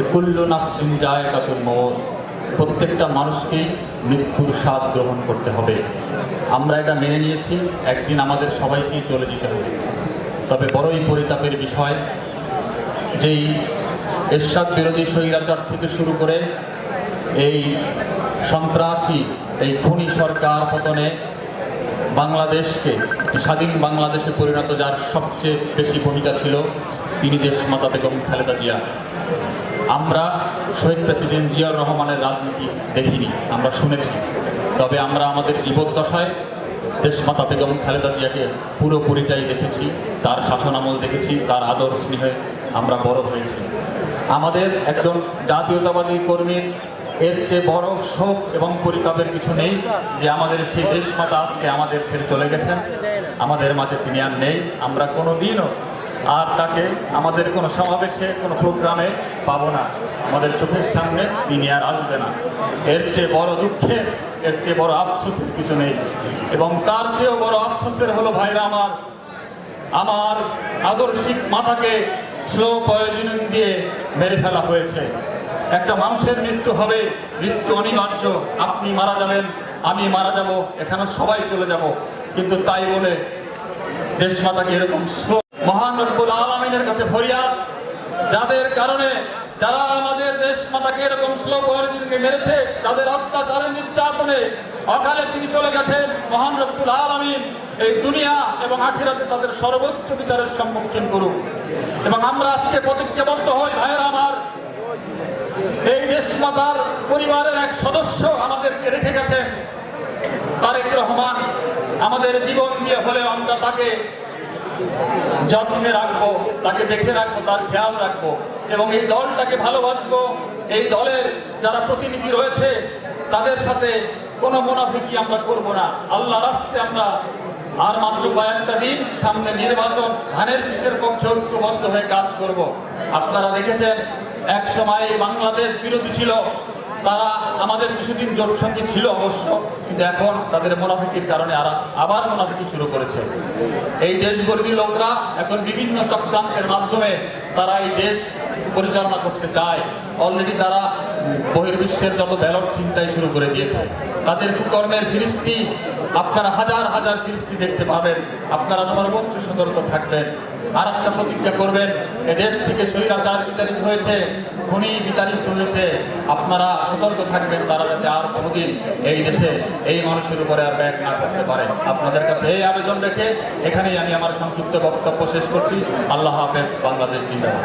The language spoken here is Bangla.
যে কুল্লু নাফসিন যায় মৌত প্রত্যেকটা মানুষকেই মৃত্যুর স্বাদ গ্রহণ করতে হবে। আমরা এটা মেনে নিয়েছি, একদিন আমাদের সবাইকেই চলে যেতে হবে। তবে বড়ই পরিতাপের বিষয়, যেই এরশাদ বিরোধী স্বৈরাচার থেকে শুরু করে এই সন্ত্রাসী, এই খুনি সরকার পতনে বাংলাদেশকে, স্বাধীন বাংলাদেশে পরিণত যার সবচেয়ে বেশি ভূমিকা ছিল, তিনি দেশ দেশমাতা বেগম খালেদা জিয়া। আমরা শহীদ প্রেসিডেন্ট জিয়াউর রহমানের রাজনীতি দেখিনি, আমরা শুনেছি। তবে আমরা আমাদের জীবদ্দশায় দেশমাতা বেগম খালেদা জিয়াকে পুরোপুরিটাই দেখেছি, তার শাসনামল দেখেছি, তার আদর স্নেহে আমরা বড় হয়েছি। আমাদের একজন জাতীয়তাবাদী কর্মীর এর চেয়ে বড় শোক এবং পরিতাপের কিছু নেই যে আমাদের সেই দেশমাতা আজকে আমাদের ছেড়ে চলে গেছেন। আমাদের মাঝে তিনি আর নেই। আমরা কোনো দিনও আর তাকে আমাদের কোনো সমাবেশে, কোনো প্রোগ্রামে পাবো না। আমাদের চোখের সামনে তিনি আর আসবে না। এর চেয়ে বড় দুঃখের, এর চেয়ে বড় আফসোসের কিছু নেই। এবং তার চেয়েও বড় আফসোসের হলো ভাইরা আমার আমার আদর্শিক মাথাকে স্লো পয়জনিং দিয়ে মেরে ফেলা হয়েছে। একটা মানুষের মৃত্যু হবে, মৃত্যু অনিবার্য। আপনি মারা যাবেন, আমি মারা যাব, এখানে সবাই চলে যাব। কিন্তু তাই বলে দেশ দেশমাতাকে এরকম মহান রব্বুল আলমিনের কাছে ফরিয়াদ। যাদের কারণে যারা আমাদের দেশ মাতাকে এরকম স্লো পয়জনকে মেরেছে, তাদের অত্যাচারে নির্যাতনে অকালে তিনি চলে গেছেন। মহান রব্বুল আলমিন এই দুনিয়া এবং আখিরাতে তাদের সর্বোচ্চ বিচারের সম্মুখীন করুক এবং আমরা আজকে প্রতিজ্ঞাবদ্ধ হই, ভাইয়ের আমার, এই দেশমাতার পরিবারের এক সদস্য আমাদেরকে রেখে গেছেন, তারেক রহমান। আমাদের জীবন দিয়ে হলে আমরা তাকে যত্নে রাখব, তাকে দেখে রাখব, তার খেয়াল রাখব এবং এই দলটাকে ভালোবাসবো। এই দলের যারা প্রতিনিধি রয়েছে, তাদের সাথে কোনো মুনাফিকি আমরা করব না। আল্লাহ রাস্তে আমরা আর মাত্র কয়েকটা দিন, সামনে নির্বাচন, ধানের শীষের পক্ষে ঐক্যবদ্ধ হয়ে কাজ করব। আপনারা দেখেছেন, এক সময় বাংলাদেশ বিরোধী ছিল। তারা আমাদের কিছুদিন জনসংখ্যা ছিল অবশ্য, কিন্তু এখন তাদের মোনাফিকির কারণে আবার মোনাফিকি শুরু করেছে। এই দেশগর্বী লোকরা এখন বিভিন্ন চক্রান্তের মাধ্যমে তারা এই দেশ পরিচালনা করতে চায়। অলরেডি তারা বহির্বিশ্বের যত ব্যালট চিন্তাই শুরু করে দিয়েছে, তাদের কুকর্মের ফিরিস্তি আপনারা হাজার হাজার ফিরিস্তি দেখতে পাবেন, আপনারা সর্বোচ্চ সতর্ক থাকবেন। আর একটা প্রতিজ্ঞা করবেন দেশ থেকে স্বৈরাচার বিতাড়িত হয়েছে, খুনি বিতাড়িত হয়েছে, আপনারা সতর্ক থাকবেন, তারা যাতে আর কোনোদিন এই দেশে এই মানুষের উপরে আর ব্যাগ না করতে পারে। আপনাদের কাছে এই আবেদন রেখে এখানেই আমি আমার সংক্ষিপ্ত বক্তব্য শেষ করছি। আল্লাহ হাফেজ, বাংলাদেশ জিন্দাবাদ।